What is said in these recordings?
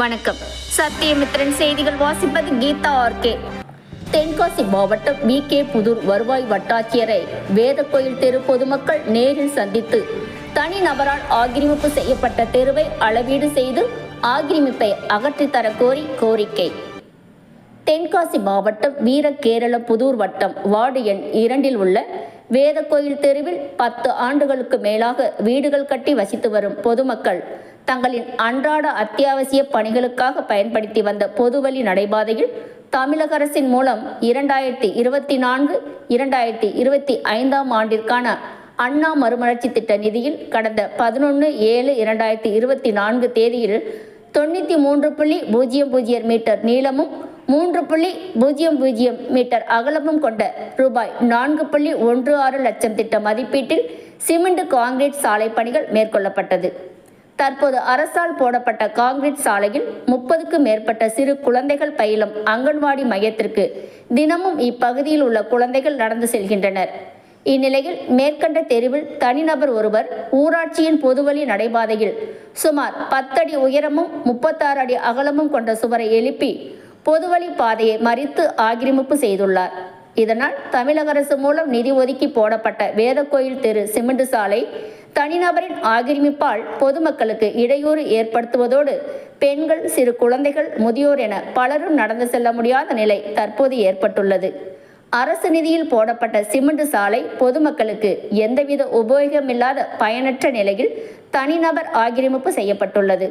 வணக்கம். சத்தியமித்ரன் செய்திகள் வாசிப்பது கீதா ஆர்கே தென்காசி மாவட்டம் வி கே புதூர் வருவாய் வட்டாட்சியரை வேதக்கோயில் தெரு பொதுமக்கள் நேரில் சந்தித்து தனிநபரால் ஆக்கிரமிப்பு செய்யப்பட்ட தெருவை அளவீடு செய்து ஆக்கிரமிப்பை அகற்றி தர கோரி கோரிக்கை. தென்காசி மாவட்டம் வீரகேரள புதூர் வட்டம் வார்டு எண் இரண்டில் உள்ள வேதக்கோயில் தெருவில் பத்து ஆண்டுகளுக்கு மேலாக வீடுகள் கட்டி வசித்து வரும் பொதுமக்கள் தங்களின் அன்றாட அத்தியாவசிய பணிகளுக்காக பயன்படுத்தி வந்த பொதுவழி நடைபாதையில் தமிழக அரசின் மூலம் இரண்டாயிரத்தி இருபத்தி நான்கு இரண்டாயிரத்தி இருபத்தி ஐந்தாம் ஆண்டிற்கான அண்ணா மறுமலர்ச்சி திட்ட நிதியில் கடந்த பதினொன்று ஏழு இரண்டாயிரத்தி இருபத்தி நான்கு தேதியில் தொண்ணூற்றி மூன்று புள்ளி பூஜ்ஜியம் பூஜ்ஜியம் மீட்டர் நீளமும் மூன்று புள்ளி பூஜ்ஜியம் பூஜ்ஜியம் மீட்டர் அகலமும் கொண்ட ரூபாய் நான்கு புள்ளி ஒன்று ஆறு லட்சம் திட்ட மதிப்பீட்டில் சிமெண்ட் காங்கிரீட் சாலை பணிகள் மேற்கொள்ளப்பட்டது. தற்போது அரசால் போடப்பட்ட காங்கிரீட் சாலையில் முப்பதுக்கும் மேற்பட்ட சிறு குழந்தைகள் பயிலும் அங்கன்வாடி மையத்திற்கு தினமும் இப்பகுதியில் உள்ள குழந்தைகள் நடந்து செல்கின்றனர். இந்நிலையில் மேற்கண்ட தெருவில் தனிநபர் ஒருவர் ஊராட்சியின் பொதுவழி நடைபாதையில் சுமார் பத்தடி உயரமும் முப்பத்தாறு அடி அகலமும் கொண்ட சுவரை எழுப்பி பொதுவழி பாதையை மறித்து ஆக்கிரமிப்பு செய்துள்ளார். இதனால் தமிழக அரசு மூலம் நிதி ஒதுக்கி போடப்பட்ட வேதக்கோயில் தெரு சிமெண்ட் சாலை தனிநபரின் ஆக்கிரமிப்பால் பொதுமக்களுக்கு இடையூறு ஏற்படுத்துவதோடு பெண்கள் சிறு குழந்தைகள் முதியோர் என பலரும் நடந்து செல்ல முடியாத நிலை தற்போது ஏற்பட்டுள்ளது. அரசு நிதியில் போடப்பட்ட சிமெண்ட் சாலை பொதுமக்களுக்கு எந்தவித உபயோகமில்லாத பயனற்ற நிலையில் தனிநபர் ஆக்கிரமிப்பு செய்யப்பட்டுள்ளது.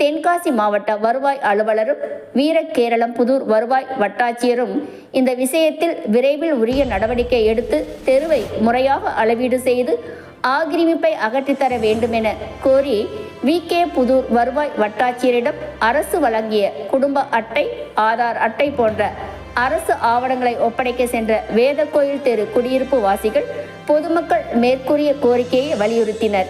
தென்காசி மாவட்ட வருவாய் அலுவலரும் வீரகேரளம் புதூர் வருவாய் வட்டாட்சியரும் இந்த விஷயத்தில் விரைவில் உரிய நடவடிக்கை எடுத்து தெருவை முறையாக அளவீடு செய்து ஆக்கிரமிப்பை அகற்றித்தர வேண்டுமென கோரி வி. கே. புதூர் வருவாய் வட்டாட்சியரிடம் அரசு வழங்கிய குடும்ப அட்டை ஆதார் அட்டை போன்ற அரசு ஆவணங்களை ஒப்படைக்க சென்ற வேதக்கோயில் தெரு குடியிருப்பு வாசிகள் பொதுமக்கள் மேற்கூறிய கோரிக்கையை வலியுறுத்தினர்.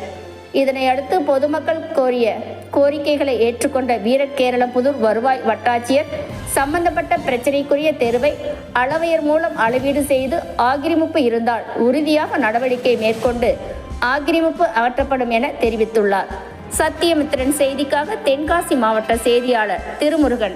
இதனை அடுத்து பொதுமக்கள் கோரிய கோரிக்கைகளை ஏற்றுக்கொண்ட வீரகேரளம் புதூர் வருவாய் வட்டாட்சியர் சம்பந்தப்பட்ட பிரச்சினைக்குரிய தெருவை அளவையர் மூலம் அளவீடு செய்து ஆக்கிரமிப்பு இருந்தால் உறுதியாக நடவடிக்கை மேற்கொண்டு ஆக்கிரமிப்பு அகற்றப்படும் என தெரிவித்துள்ளார். சத்தியமித்திரன் செய்திக்காக தென்காசி மாவட்ட செய்தியாளர் திருமுருகன்.